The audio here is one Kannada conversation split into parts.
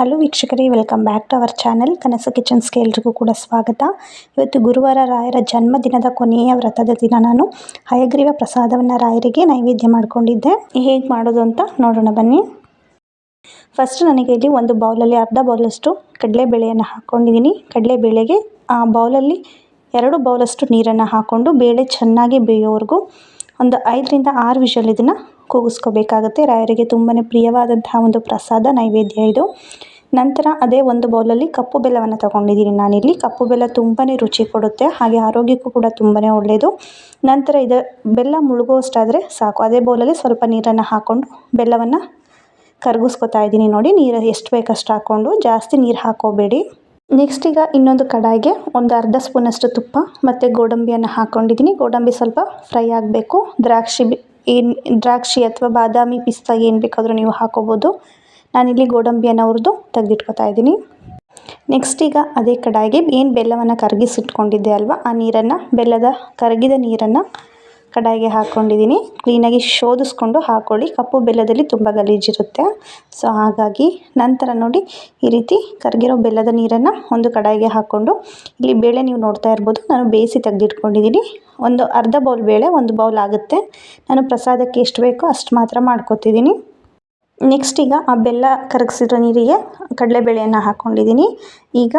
ಹಲೋ ವೀಕ್ಷಕರೇ, welcome back to our channel. Kanasu ಕಿಚನ್ಸ್ಗೆ ಎಲ್ರಿಗೂ ಕೂಡ ಸ್ವಾಗತ. ಇವತ್ತು ಗುರುವಾರ ರಾಯರ ಜನ್ಮದಿನದ ಕೊನೆಯ ವ್ರತದ ದಿನ ನಾನು. ಹಯಗ್ರೀವ ಪ್ರಸಾದವನ್ನು ರಾಯರಿಗೆ ನೈವೇದ್ಯ ಮಾಡಿಕೊಂಡಿದ್ದೆ. ಹೇಗೆ ಮಾಡೋದು ಅಂತ ನೋಡೋಣ ಬನ್ನಿ. ಫಸ್ಟ್ ನನಗೆ ಇಲ್ಲಿ ಒಂದು ಬೌಲಲ್ಲಿ ಅರ್ಧ ಬೌಲಷ್ಟು ಕಡಲೆಬೇಳೆಯನ್ನು ಹಾಕ್ಕೊಂಡಿದ್ದೀನಿ. ಕಡಲೆಬೇಳೆಗೆ ಆ ಬೌಲಲ್ಲಿ ಎರಡು ಬೌಲಷ್ಟು ನೀರನ್ನು ಹಾಕ್ಕೊಂಡು ಬೇಳೆ ಚೆನ್ನಾಗಿ ಬೇಯೋವರೆಗೂ ಒಂದು ಐದರಿಂದ ಆರು ವಿಷಲ್ ಇದನ್ನು ಕೂಗಿಸ್ಕೋಬೇಕಾಗುತ್ತೆ. ರಾಯರಿಗೆ ತುಂಬಾ ಪ್ರಿಯವಾದಂತಹ ಒಂದು ಪ್ರಸಾದ, ನೈವೇದ್ಯ ಇದು. ನಂತರ ಅದೇ ಒಂದು ಬೌಲಲ್ಲಿ ಕಪ್ಪು ಬೆಲ್ಲವನ್ನು ತಗೊಂಡಿದ್ದೀನಿ. ನಾನಿಲ್ಲಿ ಕಪ್ಪು ಬೆಲ್ಲ ತುಂಬಾ ರುಚಿ ಕೊಡುತ್ತೆ, ಹಾಗೆ ಆರೋಗ್ಯಕ್ಕೂ ಕೂಡ ತುಂಬಾ ಒಳ್ಳೆಯದು. ನಂತರ ಇದು ಬೆಲ್ಲ ಮುಳುಗುವಷ್ಟಾದರೆ ಸಾಕು. ಅದೇ ಬೌಲಲ್ಲಿ ಸ್ವಲ್ಪ ನೀರನ್ನು ಹಾಕ್ಕೊಂಡು ಬೆಲ್ಲವನ್ನು ಕರಗಿಸ್ಕೊತಾ ಇದ್ದೀನಿ ನೋಡಿ. ನೀರು ಎಷ್ಟು ಬೇಕಷ್ಟು ಹಾಕ್ಕೊಂಡು ಜಾಸ್ತಿ ನೀರು ಹಾಕೋಬೇಡಿ. ನೆಕ್ಸ್ಟ್ ಈಗ ಇನ್ನೊಂದು ಕಡಾಯಿಗೆ ಒಂದು ಅರ್ಧ ಸ್ಪೂನಷ್ಟು ತುಪ್ಪ ಮತ್ತು ಗೋಡಂಬಿಯನ್ನು ಹಾಕ್ಕೊಂಡಿದ್ದೀನಿ ಗೋಡಂಬಿ ಸ್ವಲ್ಪ ಫ್ರೈ ಆಗಬೇಕು. ದ್ರಾಕ್ಷಿ ಏನು ದ್ರಾಕ್ಷಿ ಅಥವಾ ಬಾದಾಮಿ ಪಿಸ್ತಾ ಏನು ಬೇಕಾದರೂ ನೀವು ಹಾಕೋಬೋದು. ನಾನಿಲ್ಲಿ ಗೋಡಂಬಿಯನ್ನು ಹುರಿದು ತೆಗೆದಿಟ್ಕೊತಾ ಇದ್ದೀನಿ. ನೆಕ್ಸ್ಟ್ ಈಗ ಅದೇ ಕಡಾಯಿಗೆ ಏನು ಬೆಲ್ಲವನ್ನು ಕರಗಿಸಿಟ್ಕೊಂಡಿದ್ದೆ ಅಲ್ವಾ, ಆ ನೀರನ್ನು, ಬೆಲ್ಲದ ಕರಗಿದ ನೀರನ್ನು ಕಡಾಯಿಗೆ ಹಾಕ್ಕೊಂಡಿದ್ದೀನಿ. ಕ್ಲೀನಾಗಿ ಶೋಧಿಸ್ಕೊಂಡು ಹಾಕ್ಕೊಳ್ಳಿ ಕಪ್ಪು ಬೆಲ್ಲದಲ್ಲಿ ತುಂಬ ಗಲೀಜಿರುತ್ತೆ. ಸೊ ಹಾಗಾಗಿ ನಂತರ ನೋಡಿ ಈ ರೀತಿ ಕರಗಿರೋ ಬೆಲ್ಲದ ನೀರನ್ನು ಒಂದು ಕಡಾಯಿಗೆ ಹಾಕ್ಕೊಂಡು, ಇಲ್ಲಿ ಬೇಳೆ ನೀವು ನೋಡ್ತಾ ಇರ್ಬೋದು, ನಾನು ಬೇಯಿಸಿ ತೆಗೆದಿಟ್ಕೊಂಡಿದ್ದೀನಿ. ಒಂದು ಅರ್ಧ ಬೌಲ್ ಬೇಳೆ, ಒಂದು ಬೌಲ್ ಆಗುತ್ತೆ. ನಾನು ಪ್ರಸಾದಕ್ಕೆ ಎಷ್ಟು ಬೇಕೋ ಅಷ್ಟು ಮಾತ್ರ ಮಾಡ್ಕೊತಿದ್ದೀನಿ. ನೆಕ್ಸ್ಟ್ ಈಗ ಆ ಬೆಲ್ಲ ಕರಗಿಸಿರೋ ನೀರಿಗೆ ಕಡಲೆಬೇಳೆಯನ್ನು ಹಾಕ್ಕೊಂಡಿದ್ದೀನಿ ಈಗ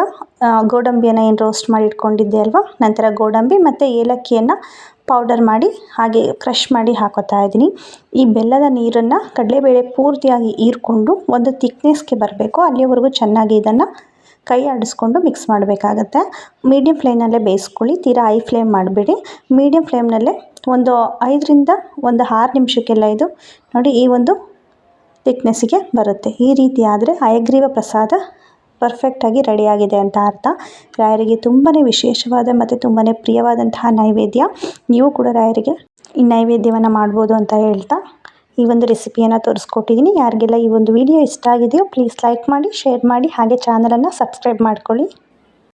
ಗೋಡಂಬಿಯನ್ನು ಏನು ರೋಸ್ಟ್ ಮಾಡಿ ಇಟ್ಕೊಂಡಿದ್ದೆ ಅಲ್ವಾ? ನಂತರ ಗೋಡಂಬಿ ಮತ್ತು ಏಲಕ್ಕಿಯನ್ನು ಪೌಡರ್ ಮಾಡಿ, ಹಾಗೆ ಕ್ರಷ್ ಮಾಡಿ ಹಾಕೋತಾ ಇದ್ದೀನಿ. ಈ ಬೆಲ್ಲದ ನೀರನ್ನು ಕಡಲೆಬೇಳೆ ಪೂರ್ತಿಯಾಗಿ ಹೀರ್ಕೊಂಡು ಒಂದು ತಿಕ್ನೆಸ್ಗೆ ಬರಬೇಕು. ಅಲ್ಲಿಯವರೆಗೂ ಚೆನ್ನಾಗಿ ಇದನ್ನು ಕೈ ಆಡಿಸ್ಕೊಂಡು ಮಿಕ್ಸ್ ಮಾಡಬೇಕಾಗತ್ತೆ. ಮೀಡಿಯಮ್ ಫ್ಲೇಮ್ನಲ್ಲೇ ಬೇಯಿಸ್ಕೊಳ್ಳಿ. ತೀರಾ ಹೈ ಫ್ಲೇಮ್ ಮಾಡಬೇಡಿ. ಮೀಡಿಯಮ್ ಫ್ಲೇಮ್ನಲ್ಲೇ ಒಂದು ಐದರಿಂದ ಒಂದು ಆರು ನಿಮಿಷಕ್ಕೆಲ್ಲ ಇದು ನೋಡಿ ಈ ಒಂದು ತಿಕ್ನೆಸ್ಸಿಗೆ ಬರುತ್ತೆ. ಈ ರೀತಿ ಆದರೆ ಹಯಗ್ರೀವ ಪ್ರಸಾದ ಪರ್ಫೆಕ್ಟಾಗಿ ರೆಡಿಯಾಗಿದೆ ಅಂತ ಅರ್ಥ. ರಾಯರಿಗೆ ತುಂಬಾ ವಿಶೇಷವಾದ ಮತ್ತು ತುಂಬಾ ಪ್ರಿಯವಾದಂತಹ ನೈವೇದ್ಯ. ನೀವು ಕೂಡ ರಾಯರಿಗೆ ಈ ನೈವೇದ್ಯವನ್ನು ಮಾಡ್ಬೋದು ಅಂತ ಹೇಳ್ತಾ ಈ ಒಂದು ರೆಸಿಪಿಯನ್ನು ತೋರಿಸ್ಕೊಟ್ಟಿದ್ದೀನಿ. ಯಾರಿಗೆಲ್ಲ ಈ ಒಂದು ವಿಡಿಯೋ ಇಷ್ಟ ಆಗಿದೆಯೋ ಪ್ಲೀಸ್ ಲೈಕ್ ಮಾಡಿ ಶೇರ್ ಮಾಡಿ, ಹಾಗೆ ಚಾನಲನ್ನು ಸಬ್ಸ್ಕ್ರೈಬ್ ಮಾಡ್ಕೊಳ್ಳಿ.